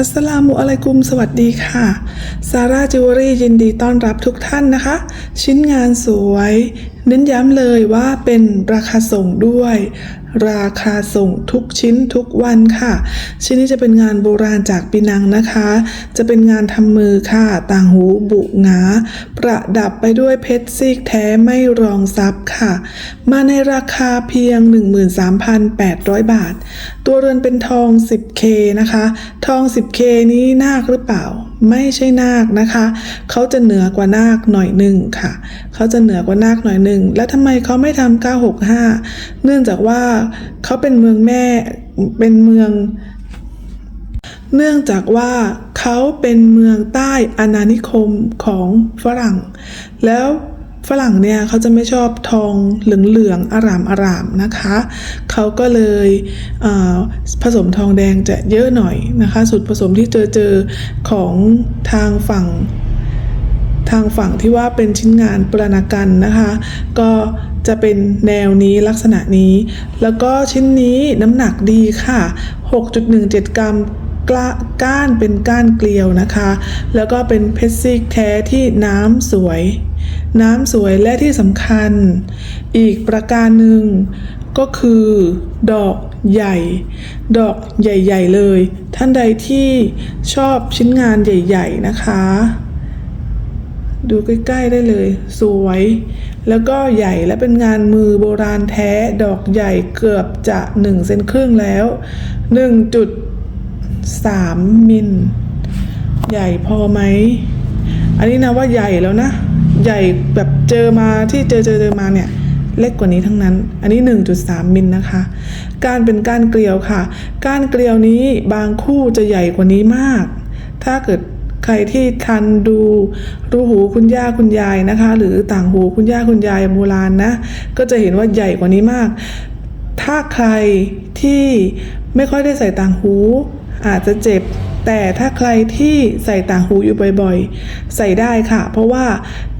อัสสลามุอะลัยกุมสวัสดีค่ะ ซาร่าจิวเวลรี่ยินดีต้อนรับทุกท่านนะคะ ชิ้นงานสวย เน้นย้ำเลยว่าเป็นราคาส่งด้วย ราคาส่งทุกชิ้นทุกวันค่ะ ชิ้นนี้จะเป็นงานโบราณจากปีนังนะคะ จะเป็นงานทำมือค่ะ ต่างหูบุงา ประดับไปด้วยเพชรซีกแท้ไม่รองซับค่ะ มาในราคาเพียง 13,800 บาท ตัวเรือนเป็นทอง 10K นะคะ ทอง 10K นี้นาคหรือเปล่า ไม่ใช่นาคนะคะ เขาจะเหนือกว่านาคหน่อยหนึ่งค่ะ เขาจะเหนือกว่านาคหน่อยหนึ่ง แล้วทำไมเขาไม่ทำ965 เนื่องจากว่าเขาเป็นเมืองแม่ เป็นเมือง เนื่องจากว่าเขาเป็นเมืองใต้อาณานิคมของฝรั่ง แล้ว ฝรั่งเนี่ยเขาจะไม่ชอบทองเหลืองๆอารามอารามนะคะ เขาก็เลยเผสมทองแดงจะเยอะหน่อยนะคะสูตรผสมที่เจอเจอของทางฝั่งทางฝั่งที่ว่าเป็นชิ้นงานปรณกันนะคะ ก็จะเป็นแนวนี้ลักษณะนี้ แล้วก็ชิ้นนี้น้ำหนักดีค่ะ 6.17 กรัมกล้าก้านเป็นก้านเกลียวนะคะ แล้วก็เป็นเพชรซิกแท้ที่น้ำสวย น้ำสวยและที่สำคัญ อีกประการหนึ่งก็คือ ดอกใหญ่ ดอกใหญ่ ๆ เลย ท่านใดที่ชอบชิ้นงานใหญ่ ๆ นะคะ ดูใกล้ ๆ ได้เลย สวย แล้วก็ใหญ่และเป็นงานมือโบราณแท้ ดอกใหญ่เกือบจะ1เซนครึ่งแล้ว 1.3 มิล ใหญ่พอไหม อันนี้นะว่าใหญ่แล้วนะ ใหญ่แบบเจอมาที่เจอเจอเจอมาเนี่ยเล็กกว่านี้ทั้งนั้น อันนี้ 1.3 มิลนะคะ การเป็นก้านเกลียวค่ะ ก้านเกลียวนี้บางคู่จะใหญ่กว่านี้มาก ถ้าเกิดใครที่ทันดูรูหูคุณย่าคุณยายนะคะ หรือต่างหูคุณย่าคุณยายโบราณนะ ก็จะเห็นว่าใหญ่กว่านี้มาก ถ้าใครที่ไม่ค่อยได้ใส่ต่างหู อาจจะเจ็บ แต่ถ้าใครที่ใส่ต่างหูอยู่บ่อยๆ ใส่ได้ค่ะ เพราะว่า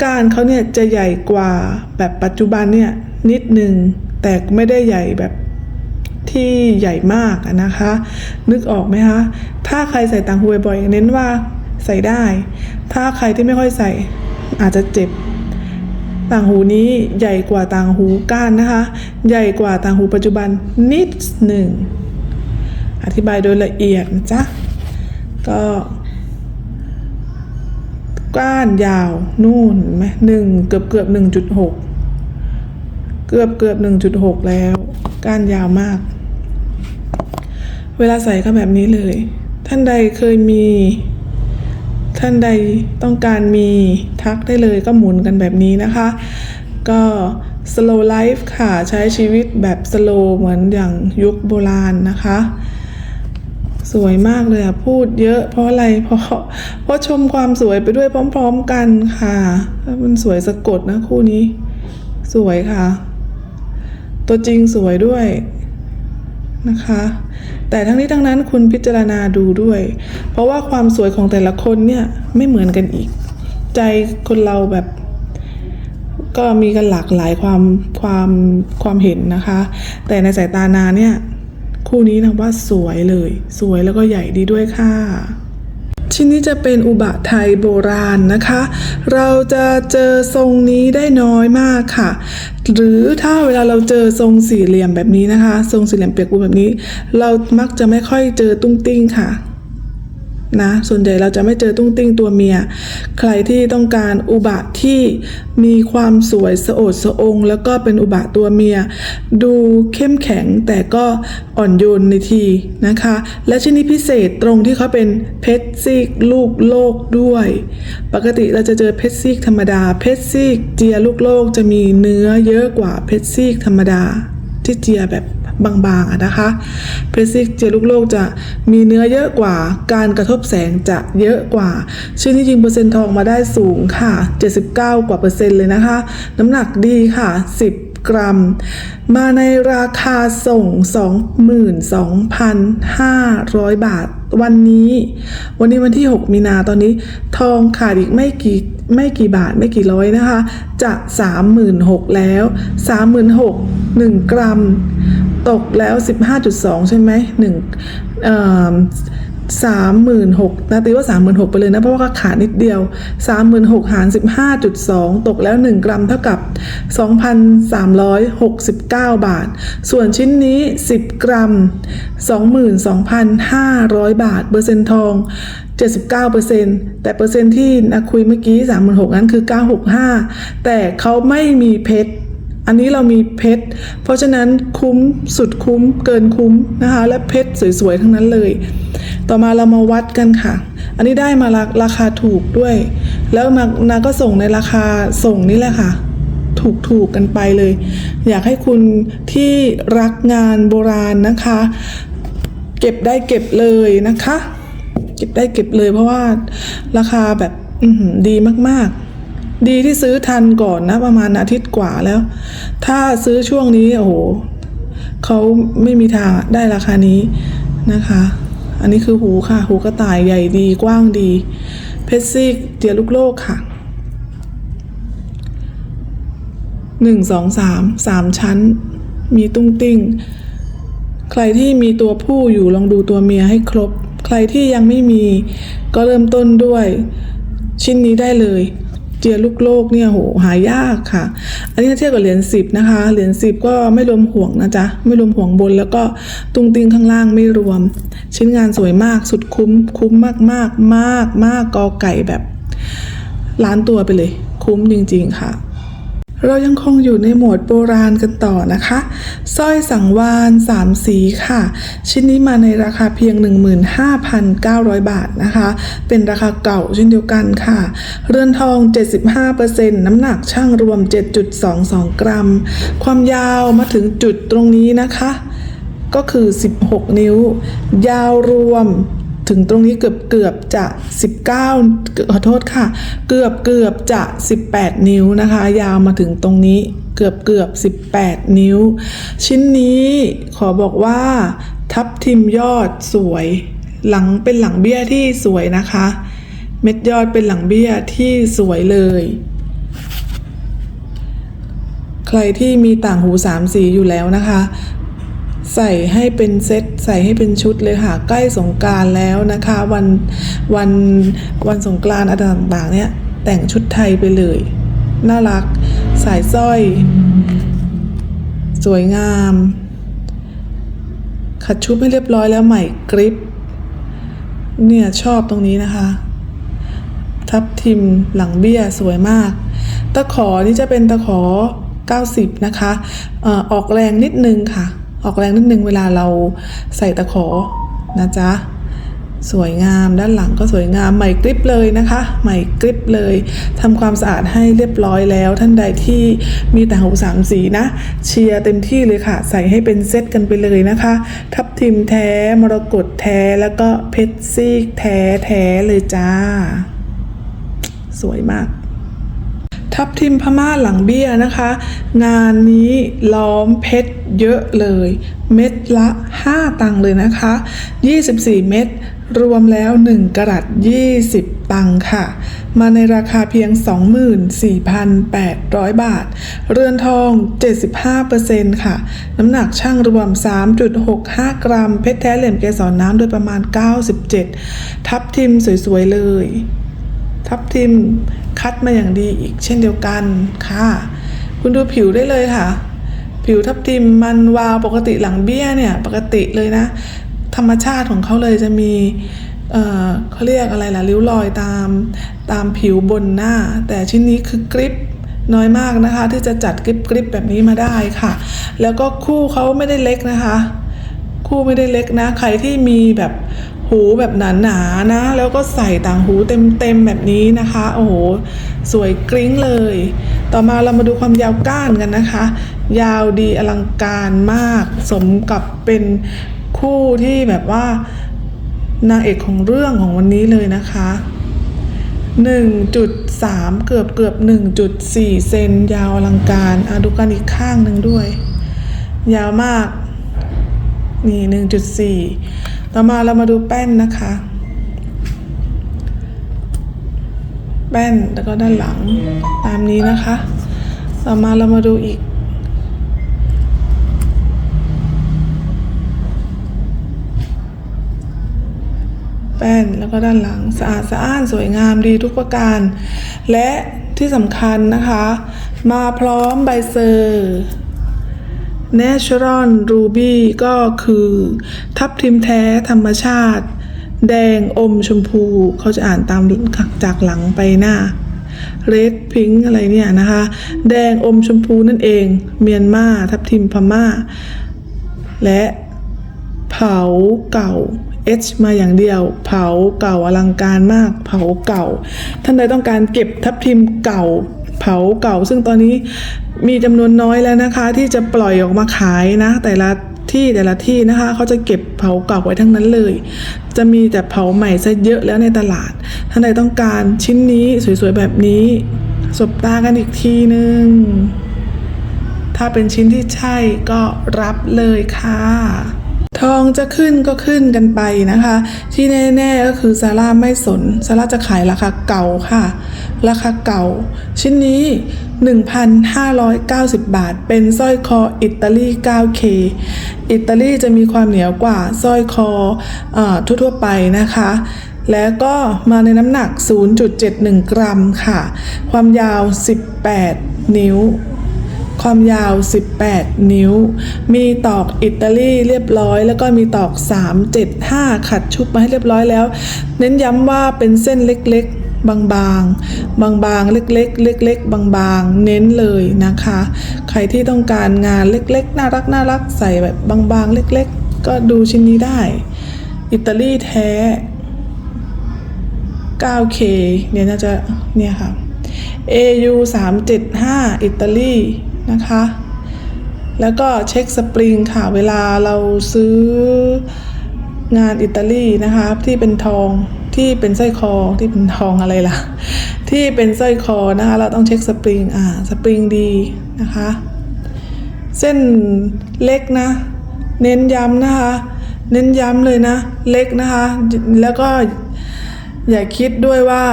การเขาเนี่ยจะใหญ่กว่าแบบปัจจุบันเนี่ยนิดนึงแต่ไม่ได้ใหญ่แบบที่ใหญ่มากนะคะ นึกออกไหมคะ ถ้าใครใส่ต่างหูบ่อยๆเน้นว่าใส่ได้ ถ้าใครที่ไม่ค่อยใส่อาจจะเจ็บ ต่างหูนี้ใหญ่กว่าต่างหูก้านนะคะ ใหญ่กว่าต่างหูปัจจุบันนิดหนึ่ง อธิบายโดยละเอียดนะจ๊ะ ก็ก้านยาวนู่นไหมหนึ่งเกือบเกือบหนึ่งจุดหกเกือบเกือบหนึ่งจุดหกแล้ว ก้านยาวมาก เวลาใส่ก็แบบนี้เลย ท่านใดเคยมี ท่านใดต้องการมีทักได้เลยก็หมุนกันแบบนี้นะคะ ก็ slow life ค่ะ ใช้ชีวิตแบบ slow เหมือนอย่างยุคโบราณนะคะ สวยมากเลยอะพูดเยอะเพราะอะไร เพราะเพราะชมความสวยไปด้วยพร้อม ๆ กันค่ะ มันสวยสะกดนะคู่นี้ สวยค่ะ ตัวจริงสวยด้วยนะคะ แต่ทั้งนี้ทั้งนั้นคุณพิจารณาดูด้วย เพราะว่าความสวยของแต่ละคนเนี่ยไม่เหมือนกันอีก ใจคนเราแบบ ก็มีกันหลากหลายความความความเห็นนะคะ แต่ในสายตานาเนี่ย คู่นี้นะว่าสวยเลย สวยแล้วก็ใหญ่ดีด้วยค่ะชิ้นนี้จะเป็นอุบะไทยโบราณนะคะ เราจะเจอทรงนี้ได้น้อยมากค่ะ หรือถ้าเวลาเราเจอทรงสี่เหลี่ยมแบบนี้นะคะ ทรงสี่เหลี่ยมเปียกปูแบบนี้ เรามักจะไม่ค่อยเจอตุ้งติ้งค่ะ นะ ส่วนใหญ่เราจะไม่เจอตุ้งติ้งตัวเมีย ใครที่ต้องการอุบะที่มีความสวยสะโอดสะอง แล้วก็เป็นอุบะตัวเมีย ดูเข้มแข็งแต่ก็อ่อนโยนในทีนะคะ และชนนี้พิเศษตรงที่เขาเป็นเพชรซีกลูกโลกด้วย ปกติเราจะเจอเพชรซีกธรรมดา เพชรซีกเจียลูกโลกจะมีเนื้อเยอะกว่าเพชรซีกธรรมดาที่เจียแบบ บางๆนะคะเพรสซิกเจลลูกโลกจะมีเนื้อเยอะกว่า การกระทบแสงจะเยอะกว่าชิ้นที่ยิงเปอร์เซ็นต์ทองมาได้สูงค่ะ 79 กว่าเปอร์เซ็นต์เลยนะคะ น้ำหนักดีค่ะ 10กรัม มาในราคาส่ง 22,500 บาท วันนี้ วันนี้วันที่ 6 มีนาตอนนี้ ทองขาดอีกไม่กี่ไม่กี่บาทไม่กี่ร้อยนะคะ จะ 36,000แล้ว 36,000 1 กรัม ตกแล้ว 15.2 ใช่ไหมหนึ่งสามหมื่นหกนะตีว่าสามหมื่นหกไปเลยนะ เพราะว่าก็ขาดนิดเดียวสามหมื่นหกหารสิบห้าจุดสองตกแล้วหนึ่งกรัมเท่ากับสองพันสามร้อยหกสิบเก้าบาท ส่วนชิ้นนี้สิบกรัมสองหมื่นสองพันห้าร้อยบาท เปอร์เซ็นต์ทองเจ็ดสิบเก้าเปอร์เซ็นต์แต่เปอร์เซ็นต์ที่นะคุยเมื่อกี้สามหมื่นหกนั้นคือเก้าหกห้าแต่เขาไม่มีเพชร อันนี้เรามีเพชร เพราะฉะนั้นคุ้มสุดคุ้มเกินคุ้มนะคะ และเพชรสวยๆ ทั้งนั้นเลย ต่อมาเรามาวัดกันค่ะ อันนี้ได้มาราคาถูกด้วย แล้วมานาก็ส่งในราคาส่งนี่แหละค่ะ ถูกถูกๆกันไปเลย อยากให้คุณที่รักงานโบราณนะคะ เก็บได้เก็บเลยนะคะ เก็บได้เก็บเลยเพราะว่าราคาแบบดีมากๆ ดีที่ซื้อทันก่อนนะประมาณอาทิตย์กว่าแล้ว ถ้าซื้อช่วงนี้โอ้โหเขาไม่มีทางได้ราคานี้นะคะ อันนี้คือหูค่ะ หูกระต่ายใหญ่ดีกว้างดีเพชรซีกเจียลูกโลกค่ะหนึ่งสองสามสามชั้น มีตุ้งติ้ง ใครที่มีตัวผู้อยู่ลองดูตัวเมียให้ครบ ใครที่ยังไม่มีก็เริ่มต้นด้วย ชิ้นนี้ได้เลย เจียลูกโลกเนี่ยโหหายากค่ะ อันนี้เทียบกับเหรียญสิบนะคะ เหรียญสิบก็ไม่รวมห่วงนะจ๊ะ ไม่รวมห่วงบน แล้วก็ตุงติงข้างล่างไม่รวม ชิ้นงานสวยมากสุดคุ้ม คุ้มมากมากมากมากกอไก่แบบล้านตัวไปเลย คุ้มจริง ๆ ค่ะ เรายังคงอยู่ในโหมดโบราณกันต่อนะคะสร้อยสังวาน3สีค่ะ ชิ้นนี้มาในราคาเพียง 15,900 บาทนะคะ เป็นราคาเก่าเช่นเดียวกันค่ะ เรือนทอง 75%น้ำหนักช่างรวม 7.22 กรัม ความยาวมาถึงจุดตรงนี้นะคะ ก็คือ 16 นิ้ว ยาวรวม ถึงตรงนี้เกือบเกือบจะ 19เกือบขอโทษค่ะ เกือบเกือบจะ 18 นิ้วนะคะ ยาวมาถึงตรงนี้เกือบเกือบ 18 นิ้ว ชิ้นนี้ขอบอกว่า ทับทิมยอดสวย หลังเป็นหลังเบี้ยที่สวยนะคะ เม็ดยอดเป็นหลังเบี้ยที่สวยเลยใครที่มีต่างหูสามสีอยู่แล้วนะคะ ใส่ให้เป็นเซตใส่ให้เป็นชุดเลยค่ะ ใกล้สงกรารแล้วนะคะ วันวันวันสงกรานต์อะไรต่างๆ เนี่ยแต่งชุดไทยไปเลย น่ารัก สายสร้อย สวยงาม ขัดชุบให้เรียบร้อยแล้วใหม่กริป เนี่ยชอบตรงนี้นะคะ ทับทิมหลังเบี้ยสวยมาก ตะขอนี่จะเป็นตะขอ 90 นะคะเอ่อออกแรงนิดนึงค่ะ ออกแรงนิดนึงเวลาเราใส่ตะขอนะจ๊ะสวยงามด้านหลังก็สวยงามใหม่กริบเลยนะคะใหม่กริบเลยทำความสะอาดให้เรียบร้อยแล้ว ท่านใดที่มีแต่งหูสามสีนะ เชียร์เต็มที่เลยค่ะ ใส่ให้เป็นเซตกันไปเลยนะคะ ทับทิมแท้มรกตแท้แล้วก็เพชรซีกแท้แท้เลยจ้า สวยมาก ทับทิมพม่าหลังเบี้ยนะคะ งานนี้ล้อมเพชรเยอะเลย เม็ดละ 5 ตังค์เลยนะคะ 24 เม็ดรวมแล้ว 1กะรัต20 ตังค์ค่ะ มาในราคาเพียง 24,800 บาท เรือนทอง 75%ค่ะ น้ำหนักช่างรวม 3.65 กรัม เพชรแท้เหลี่ยมเกสรน้ำโดยประมาณ 97 ทับทิมสวย ๆ เลย ทับทิม คัดมาอย่างดีอีกเช่นเดียวกันค่ะ คุณดูผิวได้เลยค่ะ ผิวทับทิมมันวาวปกติหลังเบี้ยเนี่ยปกติเลยนะ ธรรมชาติของเขาเลยจะมีเออเขาเรียกอะไรล่ะริ้วรอยตามตามผิวบนหน้า แต่ชิ้นนี้คือกริปน้อยมากนะคะ ที่จะจัดกริปกริปแบบนี้มาได้ค่ะ แล้วก็คู่เขาไม่ได้เล็กนะคะ คู่ไม่ได้เล็กนะ ใครที่มีแบบ หูแบบหนาๆนะ แล้วก็ใส่ต่างหูเต็มๆแบบนี้นะคะ โอ้โห สวยกริ้งเลย ต่อมาเรามาดูความยาวก้านกันนะคะ ยาวดีอลังการมาก สมกับเป็นคู่ที่แบบว่านางเอกของเรื่องของวันนี้เลยนะคะ 1.3 เกือบเกือบ 1.4 เซนยาวอลังการอะดูกันอีกข้างหนึ่งด้วย ยาวมาก นี่หนึ่งจุดสี่ ต่อมาเรามาดูแป้นนะคะ แป้นแล้วก็ด้านหลังตามนี้นะคะ ต่อมาเรามาดูอีก แป้นแล้วก็ด้านหลังสะอาดสะอ้านสวยงามดีทุกประการ และที่สำคัญนะคะ มาพร้อมใบเซอร์ Natural Ruby ก็คือ ทับทิมแท้ธรรมชาติ แดงอมชมพู เขาจะอ่านตามจากหลังไปหน้า Red Pink อะไรเนี่ยนะคะ แดงอมชมพูนั่นเอง เมียนมาทับทิมพม่า และเผาเก่า H มาอย่างเดียว เผาเก่าอลังการมาก เผาเก่า ท่านใดต้องการเก็บทับทิมเก่า เผาเก่า ซึ่งตอนนี้ มีจำนวนน้อยแล้วนะคะ ที่จะปล่อยออกมาขายนะ แต่ละที่แต่ละที่นะคะเขาจะเก็บเผาเก่าไว้ทั้งนั้นเลย จะมีแต่เผาใหม่ซะเยอะแล้วในตลาดท่านใดต้องการชิ้นนี้สวยๆแบบนี้ สบตากันอีกทีนึง ถ้าเป็นชิ้นที่ใช่ก็รับเลยค่ะทองจะขึ้นก็ขึ้นกันไปนะคะ ที่แน่ ๆ ก็คือซาร่าไม่สนซาร่าจะขายราคาเก่าค่ะ ราคาเก่า ชิ้นนี้ 1,590 บาท เป็นสร้อยคออิตาลี 9K อิตาลีจะมีความเหนียวกว่าสร้อยคออทั่วๆไปนะคะ แล้วก็มาในน้ำหนัก 0.71 กรัมค่ะ ความยาว 18 นิ้วความยาว 18 นิ้ว มีตอกอิตาลีเรียบร้อย แล้วก็มีตอก 3 7 5 ขัดชุบมาให้เรียบร้อยแล้ว เน้นย้ำว่าเป็นเส้นเล็กๆ บางๆ บางๆ เล็กๆ เล็กๆ บางๆ เน้นเลยนะคะ ใครที่ต้องการงานเล็กๆ น่ารักน่ารักใส่แบบบางๆ เล็กๆ ก็ดูชิ้นนี้ได้ อิตาลีแท้ 9K เนี่ยน่าจะเนี่ยค่ะ AU 375 อิตาลีนะคะ แล้วก็เช็คสปริงค่ะ เวลาเราซื้องานอิตาลีนะคะ ที่เป็นทอง ที่เป็นสร้อยคอที่เป็นทองอะไรล่ะ ที่เป็นสร้อยคอนะคะเราต้องเช็คสปริงอ่าสปริงดีนะคะ เส้นเล็กนะ เน้นย้ำนะคะ เน้นย้ำเลยนะ เล็กนะคะ แล้วก็อย่าคิดด้วยว่า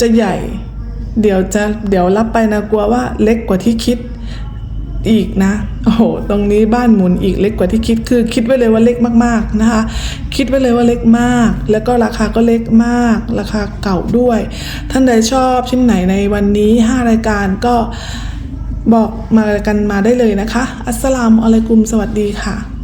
จะใหญ่ เดี๋ยวจะเดี๋ยวรับไปนะกลัวว่าเล็กกว่าที่คิด อีกนะ โอ้โห ตรงนี้บ้านหมุนอีกเล็กกว่าที่คิด คือคิดไว้เลยว่าเล็กมากๆนะคะ คิดไว้เลยว่าเล็กมาก แล้วก็ราคาก็เล็กมาก ราคาเก่าด้วย ท่านใดชอบชิ้นไหนในวันนี้ 5 รายการก็บอกมากันมาได้เลยนะคะ อัสสลามอะลัยกุม สวัสดีค่ะ